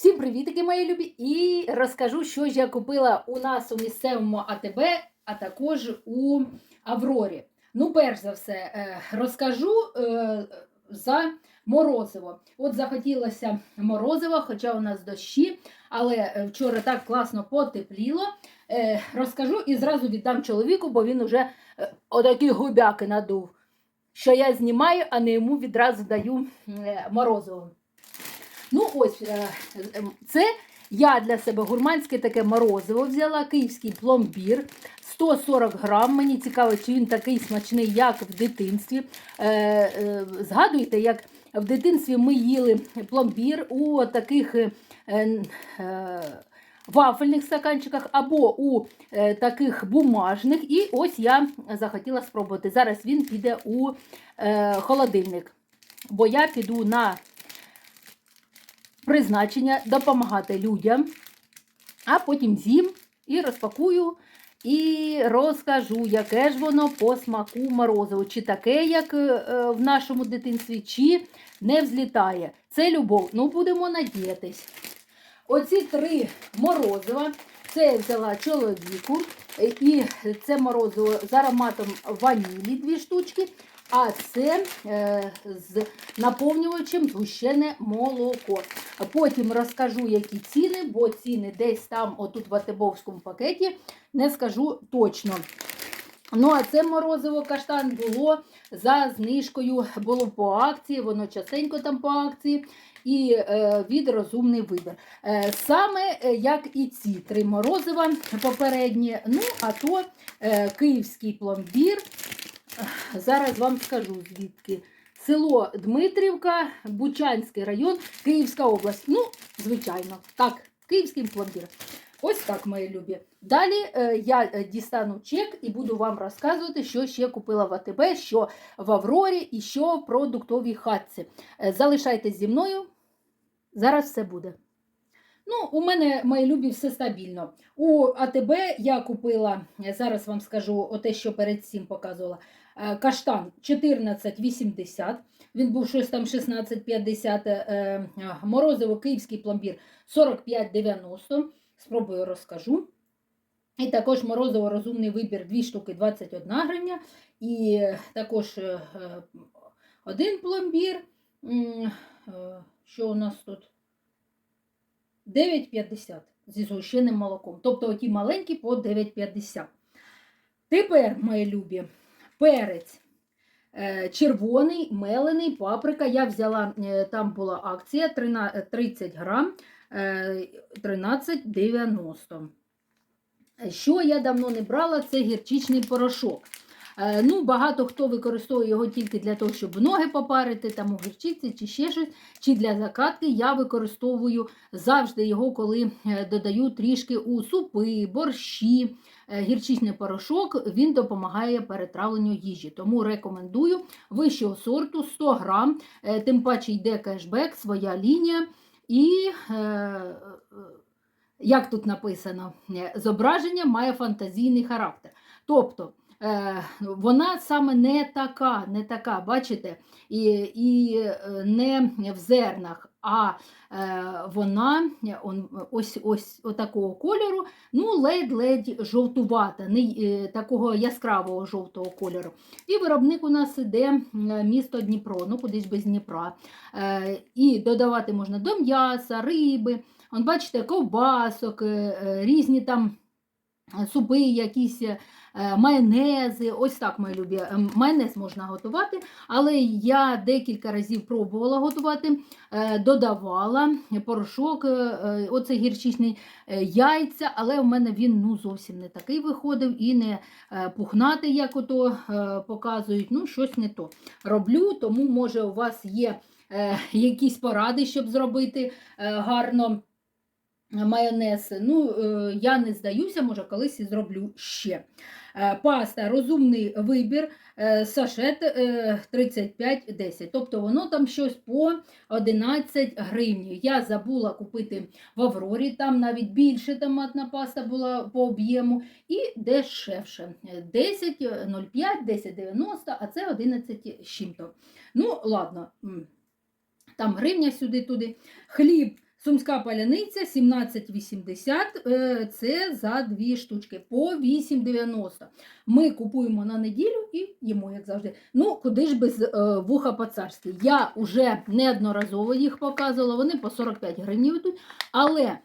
Всім привітики, мої любі! І розкажу, що ж я купила у нас у місцевому АТБ, а також у Аврорі. Ну, перш за все, е, розкажу е, за морозиво. От захотілося морозиво, хоча у нас дощі, але вчора так класно потепліло. Е, Розкажу і зразу віддам чоловіку, бо він уже отакі губяки надув. Що я знімаю, а не йому відразу даю морозиво. Ну, ось е, е, це я для себе гурманське таке морозиво взяла, київський пломбір. 140 грам. Мені цікаво, чи він такий смачний, як в дитинстві. Е, е, згадуйте, як в дитинстві ми їли пломбір у таких вафельних стаканчиках або у таких бумажних. І ось я захотіла спробувати. Зараз він піде у холодильник. Бо я піду на призначення допомагати людям, а потім з'їм і розпакую. І розкажу, яке ж воно по смаку морозиво, чи таке, як е, в нашому дитинстві, чи не взлітає. Це любов. Ну, будемо надіятись. Оці три морозива. Це я взяла чоловіку. І це морозиво з ароматом ванілі дві штучки. А це е, з наповнювачем згущене молоко. Потім розкажу, які ціни, бо ціни десь там, отут в Атебовському пакеті, не скажу точно. Ну, а це морозиво каштан було за знижкою, було по акції, воно частенько там по акції. І е, від розумний вибір. Е, саме е, як і ці три морозива попередні. Ну, а то е, київський пломбір. Зараз вам скажу звідки. Село Дмитрівка, Бучанський район, Київська область. Ну, звичайно, так, київський пломбір. Ось так, мої любі. Далі е, я е, дістану чек і буду вам розказувати, що ще купила в АТБ, що в Аврорі і що в продуктовій хатці. Е, залишайтесь зі мною, зараз все буде. Ну, у мене, мої любі, все стабільно. У АТБ я купила, зараз вам скажу оте, що перед цим показувала. Е, Каштан 14,80. Він був щось там 16,50. е, е, Морозиво київський пломбір 45,90. Спробую розкажу. І також морозиво розумний вибір 2 штуки 21 гривня. І також один пломбір. Що у нас тут? 9,50 зі згущеним молоком. Тобто оті маленькі по 9,50. Тепер, мої любі, перець. Е, Червоний, мелений, паприка. Я взяла, е, там була акція 30 грам, е, 13,90. Що я давно не брала, це гірчичний порошок. Е, Ну, Багато хто використовує його тільки для того, щоб ноги попарити, там у гірчиці чи ще щось, чи для закатки. Я використовую завжди його, коли е, додаю трішки у супи, борщі. Е, Гірчичний порошок він допомагає перетравленню їжі. Тому рекомендую вищого сорту 100 грам, тим паче йде кешбек, своя лінія. І, як тут написано, зображення має фантазійний характер. Тобто вона саме не така, не така, бачите, і, і е, не в зернах, а е, вона е, он, ось ось такого кольору, ну, ледь-ледь жовтувата, не е, такого яскравого жовтого кольору. І виробник у нас іде е, місто Дніпро, ну кудись без Дніпра. Е, І додавати можна до м'яса, риби, он, бачите, ковбасок, е, е, різні там е, супи, якісь е, майонези. Ось так, мої любі. Е, Майонез можна готувати, але я декілька разів пробувала готувати, е, додавала порошок, е, е, оцей гірчичний е, яйця, але в мене він ну, зовсім не такий виходив і не е, пухнатий, як ото е, показують. Ну, щось не то роблю, тому може у вас є е, якісь поради, щоб зробити е, гарно майонез. Ну, е, я не здаюся, може, колись і зроблю ще. Е, Паста розумний вибір, е, сашет е, 35,10. Тобто воно там щось по 11 гривень. Я забула купити в Аврорі, там навіть більше томатна паста була по об'єму і дешевше. 10,05, 10,90, а це 11 з чим-то. Ну, ладно, там гривня сюди-туди. Хліб Сумська паляниця 17,80 е, це за дві штучки по 8,90. Ми купуємо на неділю і їмо, як завжди. Ну, куди ж без е, вуха по-царськи. Я вже неодноразово їх показувала, вони по 45 гривень йдуть, але е,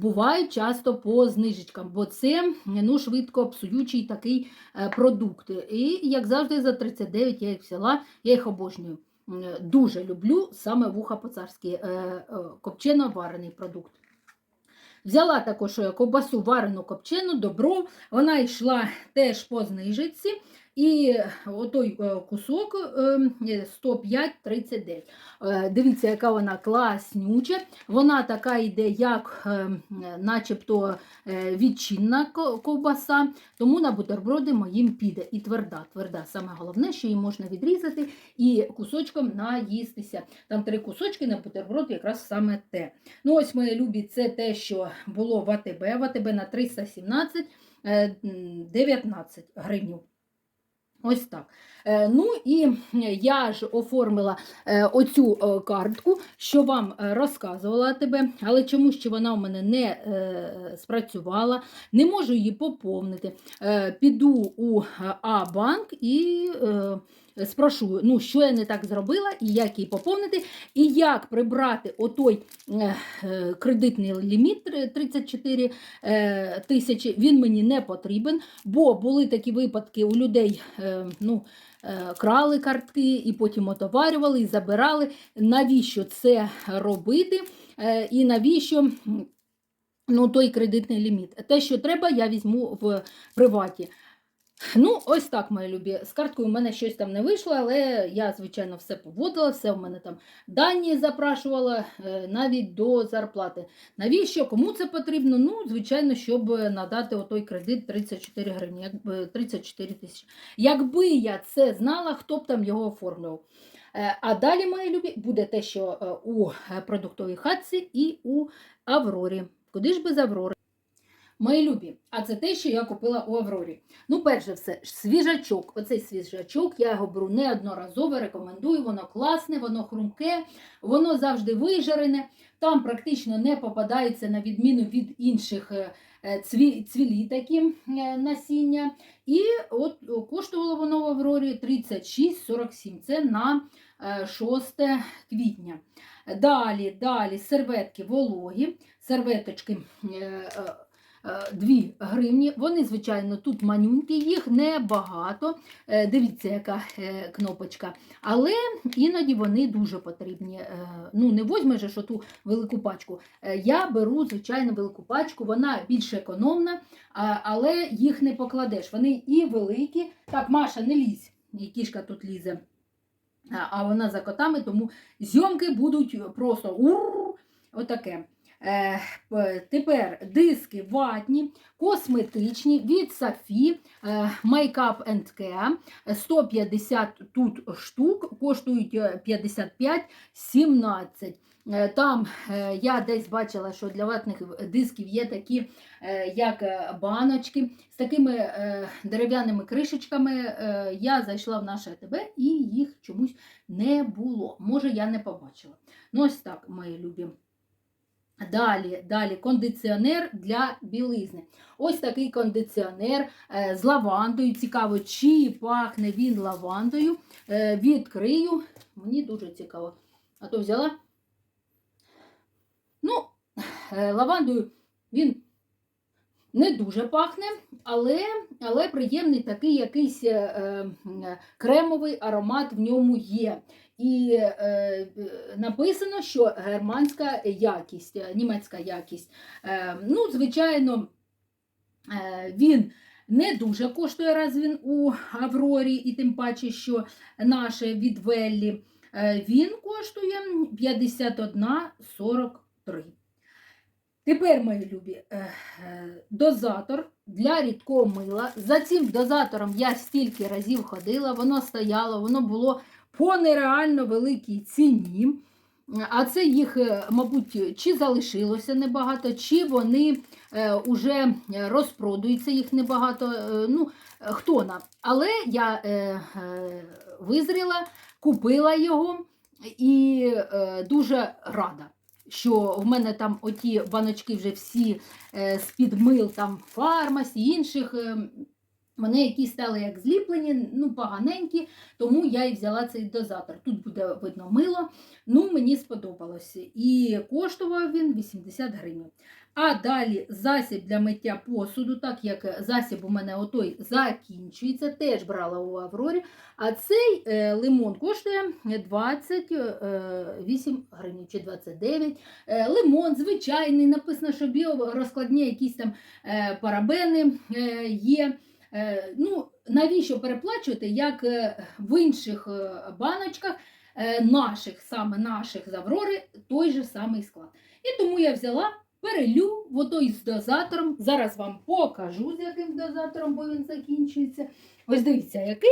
бувають часто по знижечкам, бо це ну, швидко псуючий такий продукт. І, як завжди, за 39 я їх взяла, я їх обожнюю. М, Дуже люблю саме вуха по-царськи, е, е, копчено варений продукт. Взяла також е, ковбасу варену копчену, добро. Вона йшла теж по знижиці. І отой е, кусок е, 105,39. Е, Дивіться, яка вона класнюча. Вона така йде, як е, начебто е, відчинна ковбаса, тому на бутерброди моїм піде. І тверда, тверда. Саме головне, що її можна відрізати і кусочком наїстися. Там три кусочки на бутерброд якраз саме те. Ну, ось мої любі, це те, що було в АТБ. В АТБ на 317 е, м, 19 гривень. Ось так. Е, ну і я ж оформила е, оцю е, картку, що вам розказувала тебе, але чомусь ще вона у мене не спрацювала, не можу її поповнити. Піду у А-банк і спрошу, ну, що я не так зробила, і як її поповнити, і як прибрати отой е, е, кредитний ліміт 34 е, тисячі. Він мені не потрібен, бо були такі випадки у людей. Ну, Крали картки і потім отоварювали і забирали. Навіщо це робити? І навіщо ну, той кредитний ліміт? Те, що треба, я візьму в приваті. Ну, ось так, мої любі. З карткою в мене щось там не вийшло, але я, звичайно, все поводила, все в мене там дані запрашувала е, навіть до зарплати. Навіщо? Кому це потрібно? Ну, звичайно, щоб надати отой кредит 34 гривні, якби 34 тисячі. Якби я це знала, хто б там його оформлював. Е, А далі, мої любі, буде те, що е, у продуктовій хатці і у Аврорі. Куди ж без Аврори? Мої любі, а це те, що я купила у Аврорі. Ну, перш за все, свіжачок. Оцей свіжачок, я його беру неодноразово, рекомендую, воно класне, воно хрумке, воно завжди вижарене. Там практично не попадається на відміну від інших е, е, цві, цвілі такі е, насіння. І от коштувало воно в Аврорі 36,47. Це на е, 6 квітня. Далі, далі серветки вологі, серветочки. Е, е, 2 гривні. Вони, звичайно, тут манюнькі, їх небагато. Е, Дивіться, яка е, кнопочка. Але іноді вони дуже потрібні. Ну, не возьмеш же що ту велику пачку. Я беру, звичайно, велику пачку, вона більш економна, але їх не покладеш. Вони і великі. Так, Маша, не лізь. І кішка тут лізе. А вона за котами, тому зйомки будуть просто ур, отаке. Е, тепер диски ватні, косметичні від Сафі, е, Makeup Care, 150 тут штук, коштують е, 55-17. Е, Там я десь бачила, що для ватних дисків є такі, як баночки з такими дерев'яними кришечками. Я зайшла в наше АТБ і їх чомусь не було. Може, я не побачила. Ну, ось так, мої любі. Далі, далі кондиціонер для білизни. Ось такий кондиціонер е, з лавандою. Цікаво, чи пахне він лавандою. Е, відкрию. Мені дуже цікаво. А то взяла. Ну, е, лавандою він не дуже пахне, але, але приємний такий якийсь кремовий аромат в ньому є. І е, е, написано, що германська якість, е, німецька якість. Е, ну, звичайно, е, він не дуже коштує, раз він у Аврорі, і тим паче, що наше від Веллі. Е, він коштує 51,43. Тепер, мої любі, е, е, дозатор для рідкого мила. За цим дозатором я стільки разів ходила, воно стояло, воно було по нереально великій ціні. А це їх, е, мабуть, чи залишилося небагато, чи вони вже розпродуються їх небагато. е, Ну, е, хто на. Але я е, е, визріла, купила його і е, дуже рада. що в мене там оті баночки вже всі е, з-під мил, там фармас і інших. Е, вони якісь стали як зліплені, ну поганенькі, тому я і взяла цей дозатор. Тут буде видно мило. Ну, мені сподобалося. І коштував він 80 гривень. А далі засіб для миття посуду, так як засіб у мене отой закінчується, теж брала у Аврорі. А цей е, лимон коштує 28 гривень чи 29. Е, лимон звичайний, написано, що біорозкладні якісь там е, парабени е, є. Е, ну, навіщо переплачувати, як е, в інших е, баночках наших, саме наших з Аврори, той же самий склад. І тому я взяла, перелю в отой з дозатором. Зараз вам покажу, з яким дозатором, бо він закінчується. Ось дивіться, який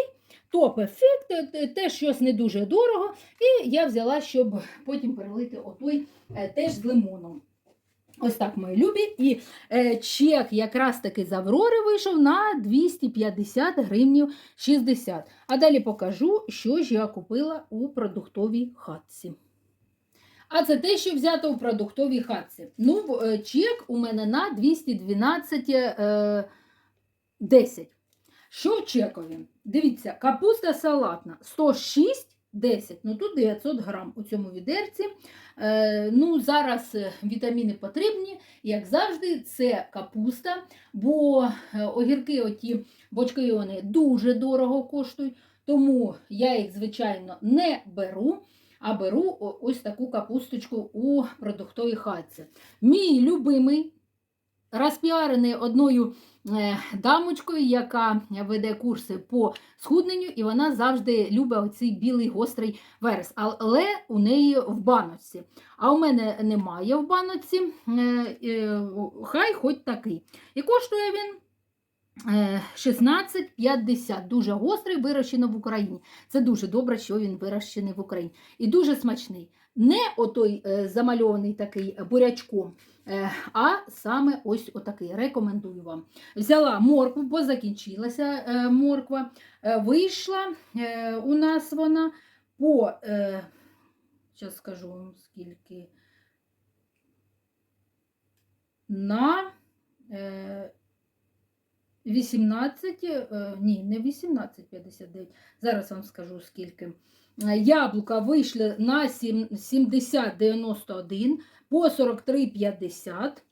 топ-ефект, теж щось не дуже дорого. І я взяла, щоб потім перелити отой теж з лимоном. Ось так, мої любі. І е, чек якраз таки з Аврори вийшов на 250 гривнів 60. А далі покажу, що ж я купила у продуктовій хатці. А це те, що взято у продуктовій хатці. Ну, е, чек у мене на 212 е, 10. Що чекові? Дивіться, капуста салатна 106 10. Ну тут 900 грам у цьому відерці. Е, ну, зараз е, вітаміни потрібні, як завжди, це капуста, бо е, огірки, оті бочки дуже дорого коштують, тому я їх, звичайно, не беру, а беру ось таку капусточку у продуктовій хатці. Мій любимий, розпіарений одною дамочкою, яка веде курси по схудненню, і вона завжди любить оцей білий гострий верес, але у неї в баночці. А у мене немає в баночці, е, е, хай хоч такий. І коштує він. е, 16,50. Дуже гострий, вирощено в Україні. Це дуже добре, що він вирощений в Україні. І дуже смачний. Не отой е, замальований такий бурячком, е, а саме ось отакий. Рекомендую вам. Взяла моркву, бо закінчилася е, морква. Вийшла у нас вона по. Зараз скажу вам скільки. На е, 18, е, ні, не 18,59. Зараз вам скажу скільки. Е, Яблука вийшли на сім- 70,91 по 43,50.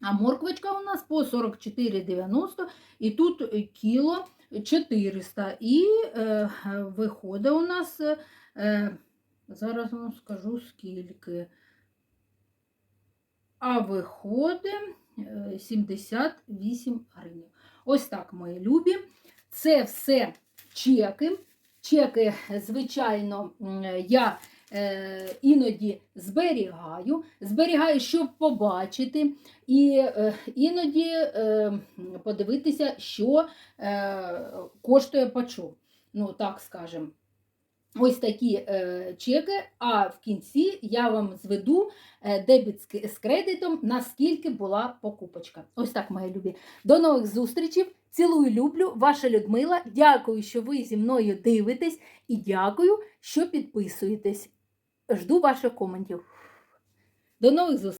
А морквочка у нас по 44,90 і тут е, кіло 400. І е, виходить у нас, е, е, зараз вам скажу скільки. А виходить е, 78 гривень. Ось так, мої любі. Це все чеки. Чеки, звичайно, я е, іноді зберігаю. Зберігаю, щоб побачити, і е, іноді е, подивитися, що коштує почом. Ну, так скажемо. Ось такі чеки, а в кінці я вам зведу дебіт з кредитом, наскільки була покупочка. Ось так, мої любі. До нових зустрічей. Цілую, люблю, ваша Людмила. Дякую, що ви зі мною дивитесь, і дякую, що підписуєтесь. Жду ваших коментів. До нових зустрічей!